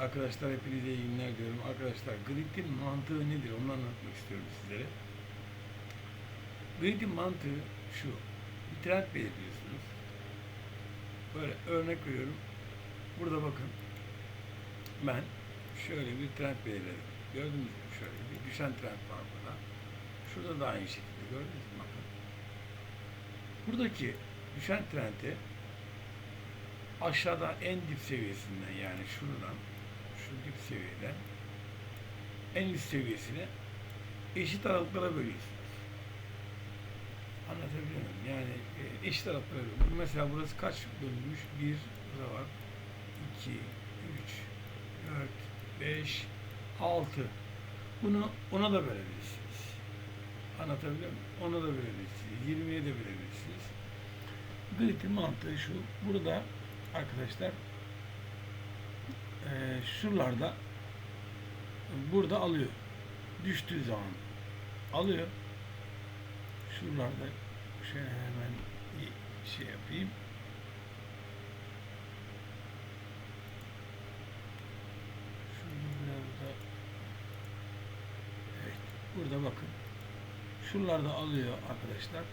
Arkadaşlar hepinize iyi günler diyorum. Arkadaşlar gridin mantığı nedir onu anlatmak istiyorum sizlere. Gridin mantığı şu. Bir trend belirliyorsunuz. Böyle örnek veriyorum. Burada bakın. Ben şöyle bir trend belirledim. Gördünüz mü? Şöyle bir düşen trend var burada. Şurada da aynı şekilde gördünüz mü? Bakın. Buradaki düşen trendi aşağıda en dip seviyesinden yani şuradan şu dip seviyeden en üst seviyesine eşit aralıklara bölüyorsunuz. Anlatabiliyor muyum? Yani e, eşit aralıklara bölüyorsunuz. Mesela burası kaç bölünmüş? 1, burada var. 2, 3, 4, 5, 6. Bunu ona da bölebilirsiniz. Anlatabiliyor muyum? Ona da bölebilirsiniz. 20'ye de bölebilirsiniz. Grid'in mantığı şu. Burada arkadaşlar eee şuralarda burada alıyor. Düştüğü zaman alıyor. Şuralarda şöyle hemen şey yapayım. Şurada evet burada bakın. Şuralarda alıyor arkadaşlar.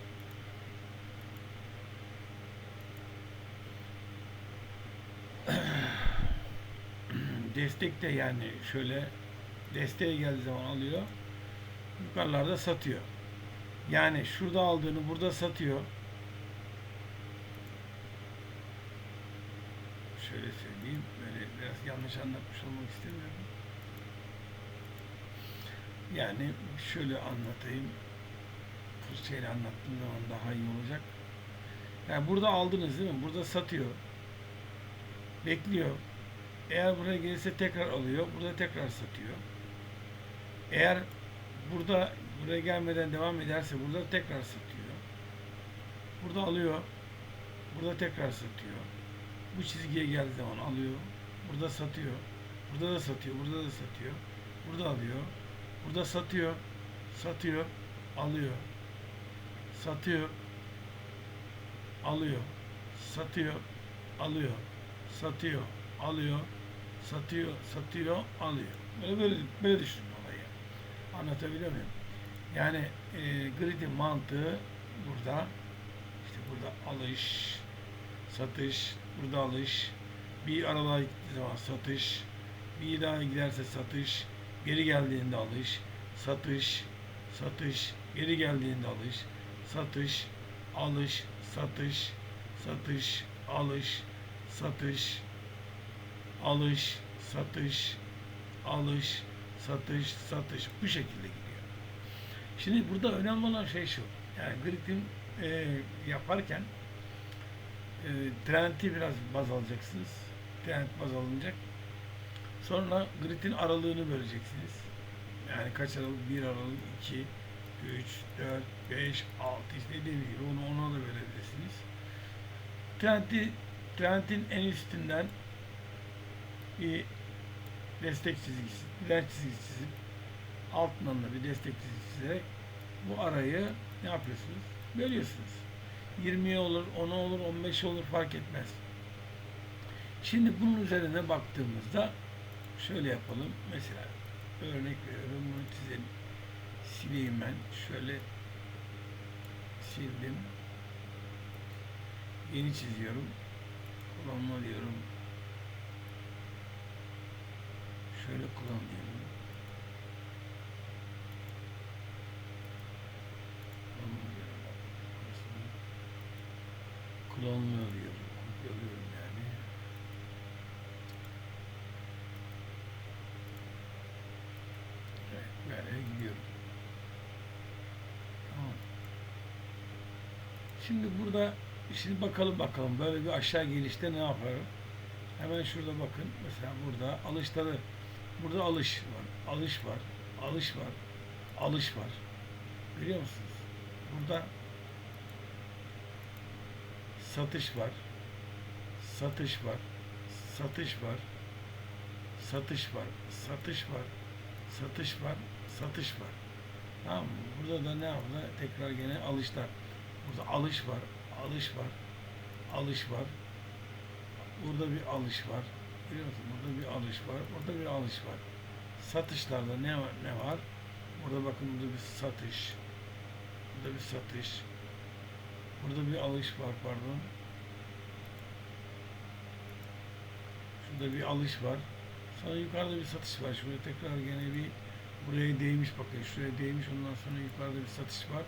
Destek de yani şöyle desteğe geldiği zaman alıyor. Yukarılarda satıyor. Yani şurada aldığını burada satıyor. Şöyle söyleyeyim. Böyle biraz yanlış anlatmış olmak istemiyorum. Yani şöyle anlatayım. Fırçayla anlattığım zaman daha iyi olacak. Yani burada aldınız değil mi? Burada satıyor. Bekliyor. Eğer buraya gelirse tekrar alıyor. Burada tekrar satıyor. Eğer burada buraya gelmeden devam ederse burada tekrar satıyor. Burada alıyor. Burada tekrar satıyor. Bu çizgiye geldiği zaman alıyor. Burada satıyor. Burada da satıyor. Burada da satıyor. Burada alıyor. Burada satıyor. Satıyor. Alıyor. Satıyor. Alıyor. Satıyor. Alıyor. Satıyor. Alıyor. Satıyor. Satıyor. Alıyor. Böyle böyle, böyle düşünün olayı. Anlatabiliyor muyum? Yani e, gridin mantığı burada işte burada alış, satış, burada alış, bir aralığa gittiği zaman satış, bir daha giderse satış, geri geldiğinde alış, satış, satış, geri geldiğinde alış, satış, alış, satış, satış, alış, satış, alış, satış, alış, satış, satış bu şekilde gidiyor. Şimdi burada önemli olan şey şu. Yani gridin e, yaparken e, trendi biraz baz alacaksınız. Trend baz alınacak. Sonra gridin aralığını böleceksiniz. Yani kaç aralık? 1 aralık, 2, 3, 4, 5, 6 işte dediğim gibi onu ona da bölebilirsiniz. Trendi, trendin en üstünden bir destek çizgisi, direnç çizgisi çizip altından da bir destek çizgisi çizerek bu arayı ne yapıyorsunuz? Bölüyorsunuz. 20'ye olur, 10'a olur, 15'e olur fark etmez. Şimdi bunun üzerine baktığımızda şöyle yapalım. Mesela örnek veriyorum bunu çizelim. Sileyim ben. Şöyle sildim. Yeni çiziyorum. Kullanma diyorum. Şöyle kullan diyelim. Kullanma diyorum. Kullanmıyor diyorum. Kopyalıyorum yani. Evet, böyle gidiyorum. Tamam. Şimdi burada şimdi bakalım bakalım böyle bir aşağı gelişte ne yaparım? Hemen şurada bakın. Mesela burada alışları burada alış var. Alış var. Alış var. Alış var. Görüyor musunuz? Burada satış var. Satış var. Satış var. Satış var. Satış var. Satış var. Satış var. Tamam mı? Burada da ne yaptı? Tekrar gene alışlar. Burada alış var. Alış var. Alış var. Burada bir alış var. Görüyor musun? Burada bir alış var. Burada bir alış var. Satışlarda ne var? Ne var? Burada bakın burada bir satış. Burada bir satış. Burada bir alış var pardon. Şurada bir alış var. Sonra yukarıda bir satış var. Şuraya tekrar gene bir buraya değmiş bakın. Şuraya değmiş. Ondan sonra yukarıda bir satış var.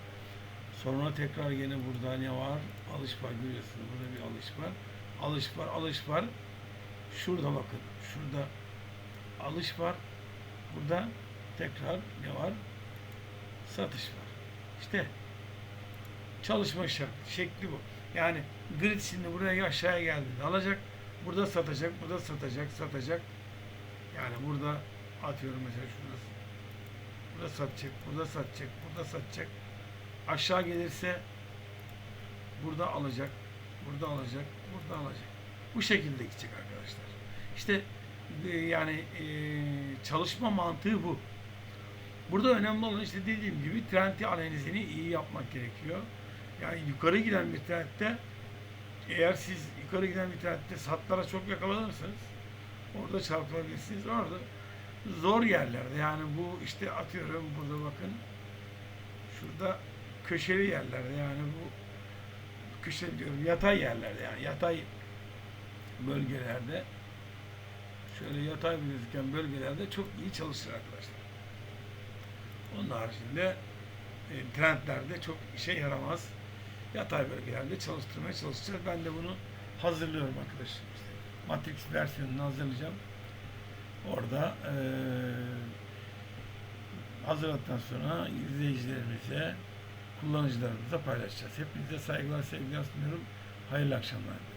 Sonra tekrar gene burada ne var? Alış var görüyorsunuz. Burada bir alış var. Alış var, alış var. Şurada bakın. Şurada alış var. Burada tekrar ne var? Satış var. İşte çalışma şekli bu. Yani grid şimdi buraya aşağıya geldi. Alacak. Burada satacak. Burada satacak. Satacak. Yani burada atıyorum mesela şurada burada satacak. Burada satacak. Burada satacak. Aşağı gelirse burada alacak. Burada alacak. Burada alacak. Bu şekilde gidecek arkadaşlar. İşte e, yani e, çalışma mantığı bu. Burada önemli olan işte dediğim gibi trend analizini iyi yapmak gerekiyor. Yani yukarı giden bir trendte eğer siz yukarı giden bir trendte satlara çok yakalanırsanız orada çarpılabilirsiniz. Orada zor yerlerde yani bu işte atıyorum burada bakın şurada köşeli yerlerde yani bu köşe diyorum yatay yerlerde yani yatay bölgelerde şöyle yatay gözüken bölgelerde çok iyi çalışır arkadaşlar. Onun haricinde e, trendlerde çok işe yaramaz. Yatay bölgelerde çalıştırmaya çalışacağız. Ben de bunu hazırlıyorum arkadaşlar. İşte Matrix versiyonunu hazırlayacağım. Orada e, hazırladıktan sonra izleyicilerimize, kullanıcılarımıza paylaşacağız. Hepinize saygılar, sevgiler sunuyorum. Hayırlı akşamlar.